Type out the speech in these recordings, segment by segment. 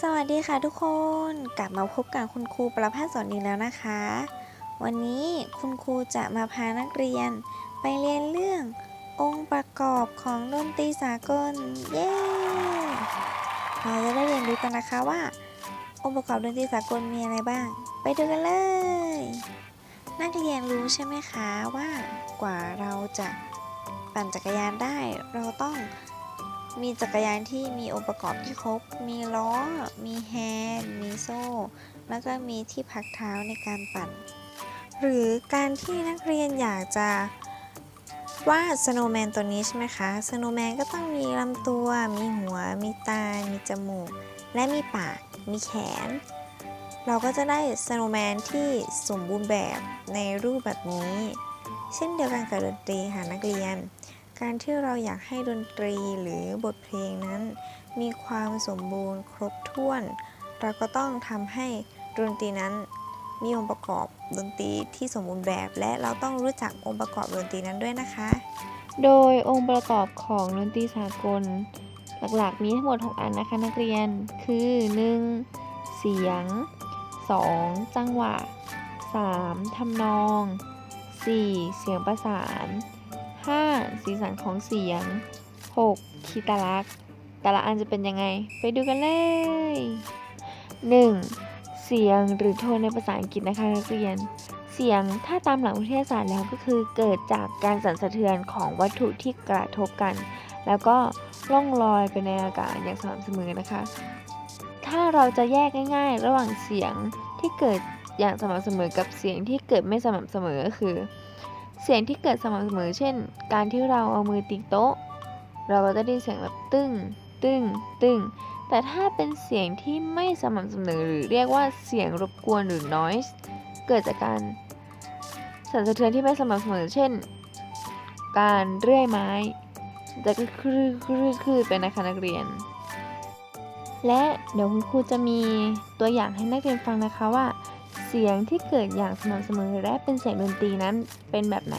สวัสดีค่ะทุกคนกลับมาพบกับคุณครูประภาสสอนดีกแล้วนะคะ วันนี้คุณครูจะมาพานักเรียน ไปเรียนเรื่ององค์ประกอบของดนตรีสากลเย้เราจะได้เรียนรู้กันนะคะว่า องค์ประกอบดนตรีสากลมีอะไรบ้าง ไปดูกันเลย นักเรียนรู้ใช่ไหมคะว่ากว่าเราจะปั่นจักรยานได้ เราต้อง มีจักรยานที่มีองค์ประกอบที่ครบ มีล้อ มีแฮนด์ มีโซ่ แล้วก็มีที่พักเท้าในการปั่น หรือการที่นักเรียนอยากจะวาดสโนว์แมนตัวนี้ใช่ไหมคะ สโนว์แมนก็ต้องมีลำตัว มีหัว มีตา มีจมูก และมีปาก มีแขน เราก็จะได้สโนว์แมนที่สมบูรณ์แบบในรูปแบบนี้ เช่นเดียวกันกับดนตรีค่ะนักเรียน การที่เราอยากให้ดนตรีหรือบทเพลงนั้น มีความสมบูรณ์ครบถ้วน เราก็ต้องทำให้ดนตรีนั้นมีองค์ประกอบดนตรีที่สมบูรณ์แบบ และเราต้องรู้จักองค์ประกอบดนตรีนั้นด้วยนะคะ โดยองค์ประกอบของดนตรีสากล หลักๆ มีทั้งหมด 6 อันนะคะนักเรียนคือ 1. เสียง 2. จังหวะ 3. ทำนอง 4. เสียงประสาน 5. สีสันของเสียง 6. คีตาลักษ์แต่ละอันจะเป็นยังไง ไปดูกันเลย 1. เสียงหรือโทนในภาษาอังกฤษนะคะนักเรียน เสียงถ้าตามหลักวิทยาศาสตร์แล้วก็คือเกิดจากการสั่นสะเทือนของวัตถุที่กระทบกัน แล้วก็ล่องลอยไปในอากาศอย่างสม่ำเสมอนะคะ ถ้าเราจะแยกง่าย ๆ ระหว่างเสียงที่เกิดอย่างสม่ำเสมอกับเสียงที่เกิดไม่สม่ำเสมอก็คือ เสียงที่เกิดสม่ำเสมอเช่น การที่เราเอามือตีโต๊ะ เราก็จะได้เสียงแบบตึ้ง ตึ้ง ตึ้ง แต่ถ้าเป็นเสียงที่ไม่สม่ำเสมอหรือเรียกว่าเสียงรบกวนหรือ noise เกิดจากการสั่นสะเทือนที่ไม่สม่ำเสมอ เช่น การเรื่อยไม้ จะก็คลือคลือคลือไปนะคะนักเรียน และเดี๋ยวคุณครูจะมีตัวอย่างให้นักเรียนฟังนะคะว่า เสียงที่เกิดอย่างสม่ำเสมอและเป็นเสียงดนตรีนั้นเป็นแบบไหน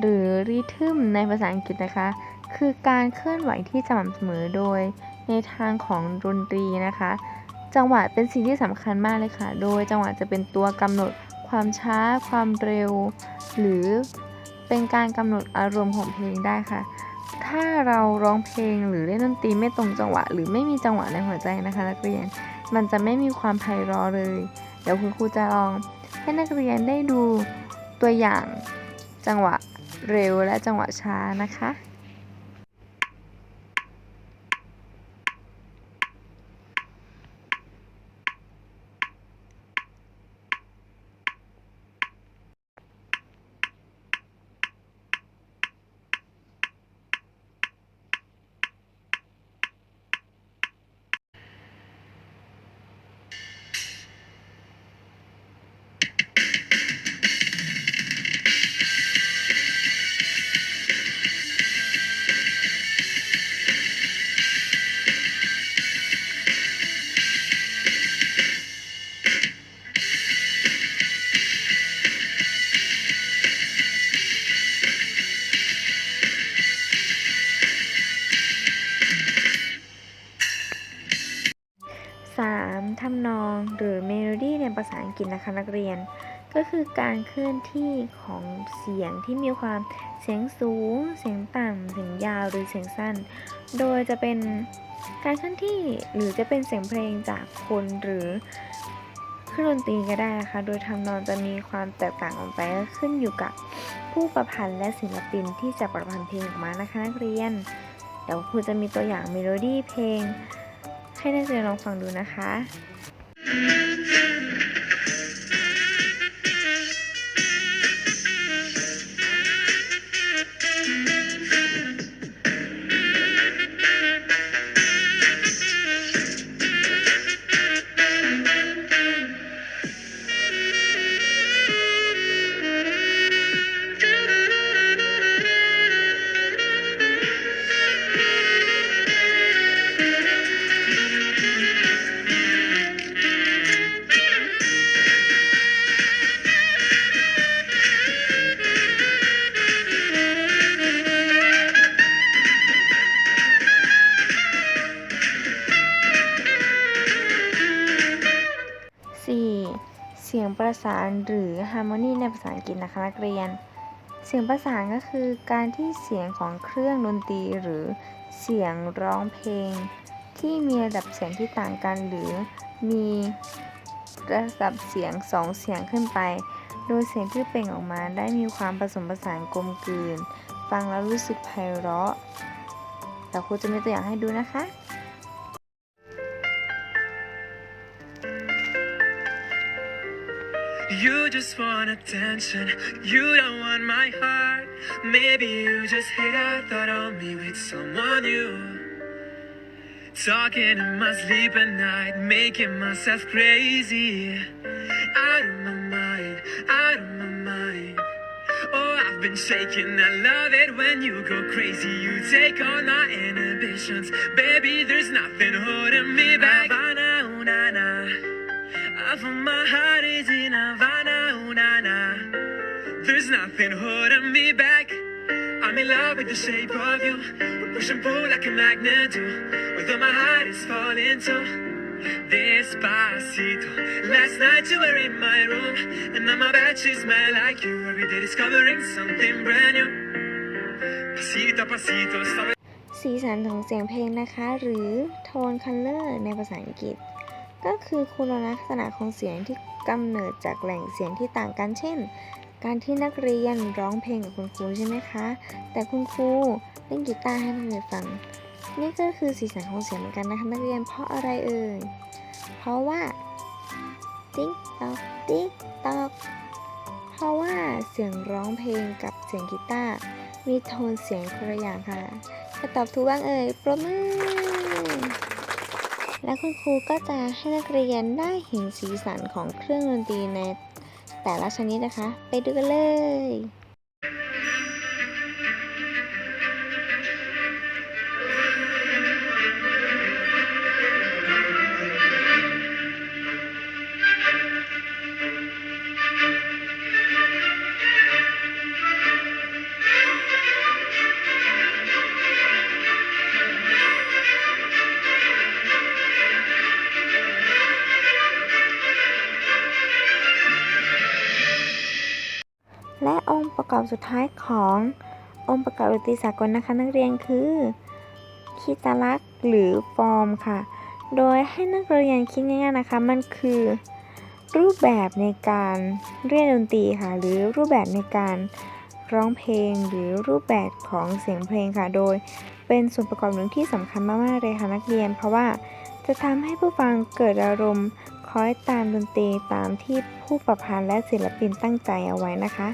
หรือริทึมในภาษาอังกฤษนะคะ คือการเคลื่อนไหวที่สม่ำเสมอโดยในทางของดนตรีนะคะ จังหวะเป็นสิ่งที่สำคัญมากเลยค่ะ โดยจังหวะจะเป็นตัวกำหนดความช้า ความเร็ว หรือเป็นการกำหนดอารมณ์ของเพลงได้ค่ะ ถ้าเราร้องเพลงหรือเล่นดนตรีไม่ตรงจังหวะ หรือไม่มีจังหวะในหัวใจนะคะนักเรียน มันจะไม่มีความไพเราะเลย เดี๋ยวคุณครูจะลองให้นักเรียนได้ดูตัวอย่าง จังหวะเร็วและจังหวะช้านะคะ 3. ทำนองหรือเมโลดี้ในภาษาอังกฤษนะคะนักเรียน ก็คือการเคลื่อนที่ของเสียงที่มีความเสียงสูง เสียงต่ำเสียงยาวหรือเสียงสั้น โดยจะเป็นการเคลื่อนที่หรือจะเป็นเสียงเพลงจากคนหรือเครื่องดนตรีก็ได้นะคะ โดยทำนองจะมีความแตกต่างออกไปก็ขึ้นอยู่กับผู้ประพันธ์และศิลปินที่จะประพันธ์เพลงออกมานะคะนักเรียน เดี๋ยวครูจะมีตัวอย่างเมโลดี้เพลง ให้นักเรียนลองฟังดูนะคะาน หรือ harmony ในภาษาอังกฤษนะคะนักเรียน เสียงประสานก็คือการที่เสียงของเครื่องดนตรีหรือเสียงร้องเพลง ที่มีระดับเสียงที่ต่างกัน หรือมีระดับเสียงสองเสียงขึ้นไป โดยเสียงที่เปล่งออกมาได้มีความผสมผสานกลมกลืน ฟังแล้วรู้สึกไพเราะแต่ครูจะมีตัวอย่างให้ดูนะคะ You just want attention, you don't want my heart. Maybe you just hate a thought of me with someone new. Talking in my sleep at night, making myself crazy. Out of my mind, out of my mind. Oh, I've been shaking. I love it when you go crazy. You take on my inhibitions. Baby, there's nothing holding me back. Havana. Half of my heart is in Havana, ooh, na, na. There's nothing holding me back. I'm in love with the shape of you. We push and pull like a magnet do. Although my heart is falling too. Despacito. Last night you were in my room, and now my bed sheets smell like you. Every day discovering something brand new. Pasito a pasito, stop สีสันของเสียงเพลงนะคะ หรือโทนคัลเลอร์ในภาษาอังกฤษ ก็คือคุณลักษณะของเสียงที่กำเนิดจากแหล่งเสียงที่ต่างกัน เช่น การที่นักเรียนร้องเพลงกับคุณครูใช่ไหมคะ แต่คุณครูเล่นกีตาร์ให้นักเรียนฟัง นี่ก็คือสีสันของเสียงเหมือนกันนะคะนักเรียนเพราะอะไรเอ่ย เพราะว่าติ๊กตอกติ๊กตอกเพราะว่าเสียงร้องเพลงกับเสียงกีตาร์มีโทนเสียงคนละอย่างค่ะจะตอบถูกบ้างเอ่ยปรบมือ และคุณครูก็จะให้นักเรียนได้เห็นสีสันของเครื่องดนตรีในแต่ละชนิดนะคะ ไปดูกันเลย กอบสุดท้ายขององค์ประกอบดนตรีสากลนะคะ นักเรียนคือคีตาลักษ์หรือฟอร์มค่ะ โดยให้นักเรียนคิดง่ายๆนะคะ มันคือรูปแบบในการเรียนดนตรีค่ะ หรือรูปแบบในการร้องเพลงหรือรูปแบบของเสียงเพลงค่ะ โดยเป็นส่วนประกอบหนึ่งที่สำคัญมากๆเลยค่ะนักเรียน เพราะว่าจะทำให้ผู้ฟังเกิดอารมณ์คอยตามดนตรีตามที่ผู้ประพันธ์และศิลปินตั้งใจเอาไว้นะคะ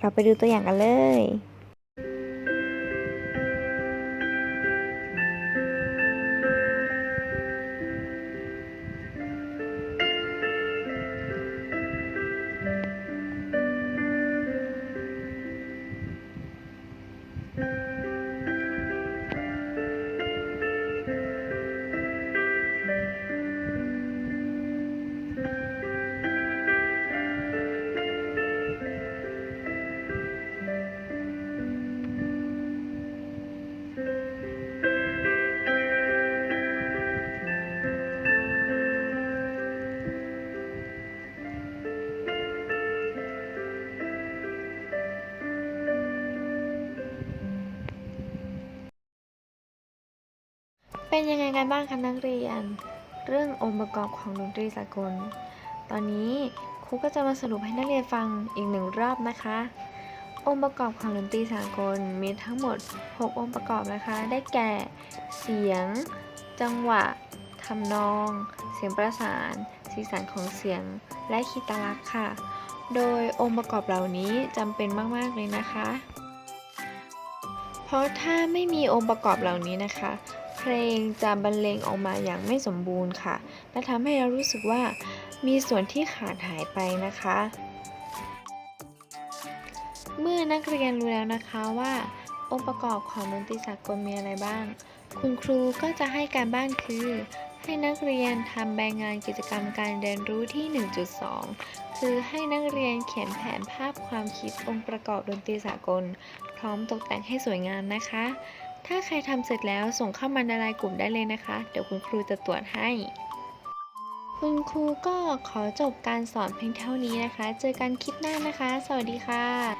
เราไปดูตัวอย่างกันเลย เป็นยังไงกันบ้างคะนักเรียน เรื่ององค์ประกอบของดนตรีสากล ตอนนี้ครูก็จะมาสรุปให้นักเรียนฟังอีกหนึ่งรอบนะคะ องค์ประกอบของดนตรีสากลมีทั้งหมด 6 องค์ประกอบนะคะ ได้แก่ เสียง จังหวะทำนอง เสียงประสาน สีสันของเสียง และคีตลักษณ์ค่ะ โดยองค์ประกอบเหล่านี้จำเป็นมาก ๆ เลยนะคะ เพราะถ้าไม่มีองค์ประกอบเหล่านี้นะคะ ลงจะบรรเลงออกมาอย่างไม่สมบูรณ์ค่ะ และทำให้เรารู้สึกว่ามีส่วนที่ขาดหายไปนะคะ เมื่อนักเรียนรู้แล้วนะคะว่า องค์ประกอบของดนตรีสากลมีอะไรบ้าง คุณครูก็จะให้การบ้านคือ ให้นักเรียนทำใบงานกิจกรรมการเรียนรู้ที่ 1.2 คือให้นักเรียนเขียนแผนภาพความคิดองค์ประกอบดนตรีสากล พร้อมตกแต่งให้สวยงามนะคะ ถ้าใครทำเสร็จแล้วส่งเข้ามาในไลน์กลุ่มได้เลยนะคะ เดี๋ยวคุณครูจะตรวจให้ คุณครูก็ขอจบการสอนเพียงเท่านี้นะคะ เจอกันคลิปหน้านะคะ สวัสดีค่ะ